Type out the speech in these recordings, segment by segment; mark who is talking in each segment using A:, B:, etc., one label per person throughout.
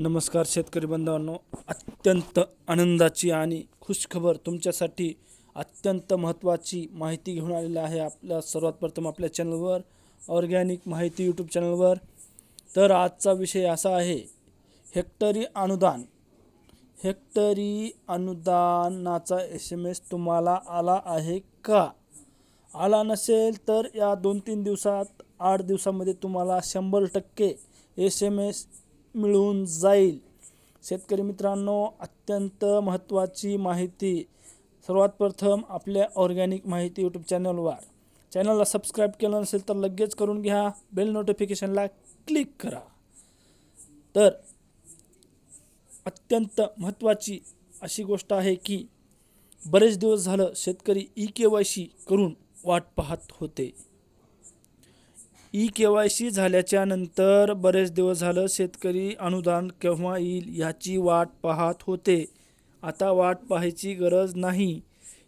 A: नमस्कार शेतकरी बांधवांनो. अत्यंत आनंदाची आणि खुशखबर तुमच्यासाठी अत्यंत महत्त्वाची माहिती घेऊन आलेली आहे आपल्या सर्वात प्रथम आपल्या चॅनलवर ऑर्गॅनिक माहिती यूट्यूब चॅनलवर. तर आजचा विषय असा आहे हेक्टरी अनुदान. हेक्टरी अनुदानाचा एस एम एस तुम्हाला आला आहे का? आला नसेल तर या दोन तीन दिवसात आठ दिवसामध्ये तुम्हाला शंभर टक्के एस एम एस मिळून जाईल. शेतकरी मित्रांनो अत्यंत महत्त्वाची माहिती. सर्वात प्रथम आपल्या ऑर्गॅनिक माहिती यूट्यूब चॅनलवर. चॅनलला सबस्क्राईब केलं नसेल तर लगेच करून घ्या. बेल नोटिफिकेशनला क्लिक करा. तर अत्यंत महत्त्वाची अशी गोष्ट आहे की बरेच दिवस झालं शेतकरी ई के वाय सी करून वाट पाहत होते. ई के वाय सी झाल्याच्यानंतर बरेच दिवस झालं शेतकरी अनुदान केव्हा येईल ह्याची वाट पाहत होते. आता वाट पाहायची गरज नाही.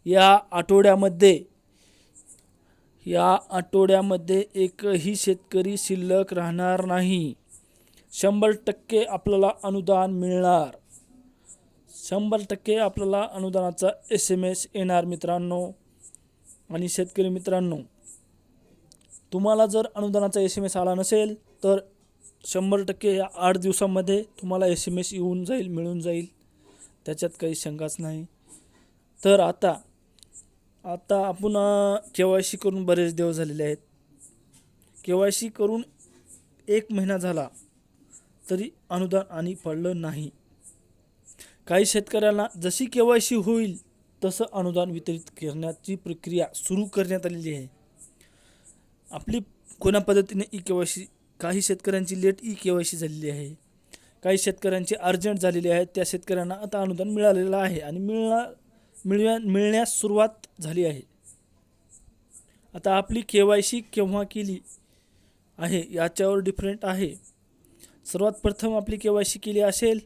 A: या आठवड्यामध्ये या आठवड्यामध्ये एकही शेतकरी शिल्लक राहणार नाही. शंभर टक्के आपल्याला अनुदान मिळणार. शंभर टक्के आपल्याला अनुदानाचा एस एम एस येणार मित्रांनो आणि शेतकरी मित्रांनो. तुम्हाला जर अनुदानाचा एस एम एस आला नसेल तर शंभर टक्के या आठ दिवसामध्ये तुम्हाला एस एम एस येऊन जाईल मिळून जाईल. त्याच्यात काही शंकाच नाही. तर आता आता आपण के वाय सी करून बरेच दिवस झालेले आहेत. के वाय सी करून एक महिना झाला तरी अनुदान आणि पडलं नाही. काही शेतकऱ्यांना जशी के वाय सी होईल तसं अनुदान वितरित करण्याची प्रक्रिया सुरू करण्यात आलेली आहे. आपली कोण्या पद्धतीने ई के वाय सी काही शेतकऱ्यांची late E K Y C झालेली आहे. काही शेतकऱ्यांची अर्जंट झालेली आहे त्या शेतकऱ्यांना आता अनुदान मिळालेलं आहे आणि मिळणार मिळव्या मिळण्यास सुरुवात झाली आहे. आता आपली के वाय सी केव्हा केली आहे याच्यावर डिफरंट आहे. सर्वात प्रथम आपली के वाय सी केली असेल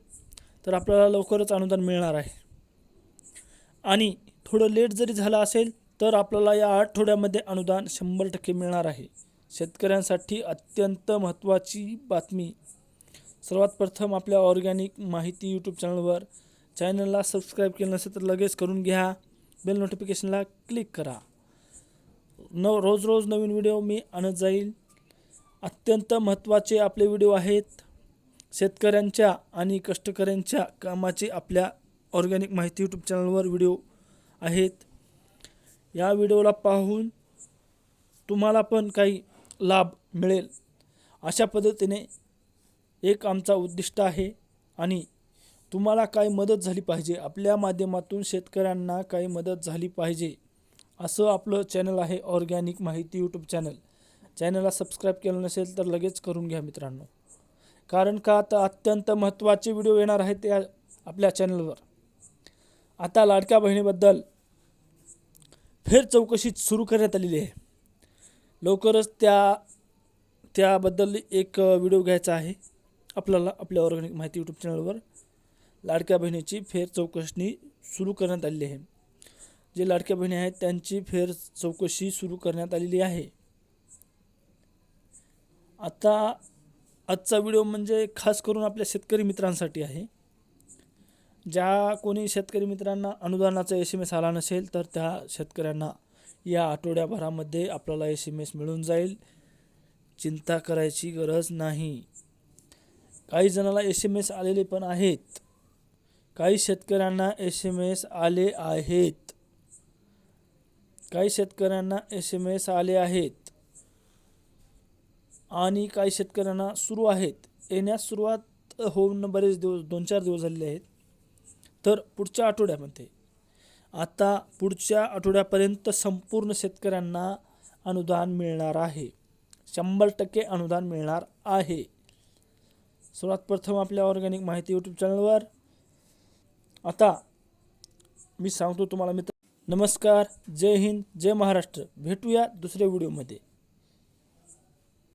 A: तर आपल्याला लवकरच अनुदान मिळणार आहे. आणि थोडं लेट जरी झालं असेल तर आपल्याला या आठवड्यामध्ये अनुदान शंभर टक्के मिळणार आहे. शेतकऱ्यांसाठी अत्यंत महत्त्वाची बातमी. सर्वात प्रथम आपल्या ऑर्गॅनिक माहिती यूट्यूब चॅनलवर चॅनलला सबस्क्राईब केलं नसेल तर लगेच करून घ्या. बेल नोटिफिकेशनला क्लिक करा. न रोज रोज नवीन व्हिडिओ मी आणत जाईल. अत्यंत महत्त्वाचे आपले व्हिडिओ आहेत. शेतकऱ्यांच्या आणि कष्टकऱ्यांच्या कामाचे आपल्या ऑर्गॅनिक माहिती यूट्यूब चॅनलवर व्हिडिओ आहेत. या व्हिडिओला पाहून तुम्हाला पण काही लाभ मिळेल. अशा पद्धतीने एक आमचा उद्दिष्ट आहे आणि तुम्हाला काही मदत झाली पाहिजे. आपल्या माध्यमातून शेतकऱ्यांना काही मदत झाली पाहिजे असं आपलं चॅनल आहे ऑर्गॅनिक माहिती यूट्यूब चॅनल. चॅनलला सबस्क्राईब केलं नसेल तर लगेच करून घ्या मित्रांनो. कारण का आता अत्यंत महत्त्वाचे व्हिडिओ येणार आहेत त्या आपल्या चॅनलवर. आता लाडक्या बहिणीबद्दल फेर चौकशी सुरू करण्यात आलेली आहे. लवकरच त्या त्याबद्दल एक व्हिडिओ घ्यायचा आहे. आपल्याला आपल्या ऑर्गॅनिक माहिती यूट्यूब चॅनलवर लाडक्या बहिणीची फेर चौकशी सुरू करण्यात आलेली आहे. जे लाडक्या बहिणी आहेत त्यांची फेर चौकशी सुरू करण्यात आलेली आहे. आता आजचा व्हिडिओ म्हणजे खास करून आपल्या शेतकरी मित्रांसाठी आहे. ज्या कोणी शेतकरी मित्रांना अनुदानाचा एस एम एस आला नसेल तर त्या शेतकऱ्यांना या आठवड्याभरामध्ये आपल्याला एस एम एस मिळून जाईल. चिंता करायची गरज नाही. काही जणाला एस एम एस आलेले पण आहेत. काही शेतकऱ्यांना एस एम एस आले आहेत. काही शेतकऱ्यांना एस एम एस आले आहेत. आणि काही शेतकऱ्यांना सुरू आहेत. येण्यास सुरुवात होऊन बरेच दिवस दोन चार दिवस झालेले आहेत. तर पुढच्या आठवड्यामध्ये. आता पुढच्या आठवड्यापर्यंत संपूर्ण शेतकऱ्यांना अनुदान मिळणार आहे. शंभर टक्के अनुदान मिळणार आहे. सर्वात प्रथम आपल्या ऑर्गॅनिक माहिती यूट्यूब चॅनलवर. आता मी सांगतो तुम्हाला मित्र. नमस्कार जय हिंद जय महाराष्ट्र. भेटूया दुसऱ्या व्हिडिओमध्ये.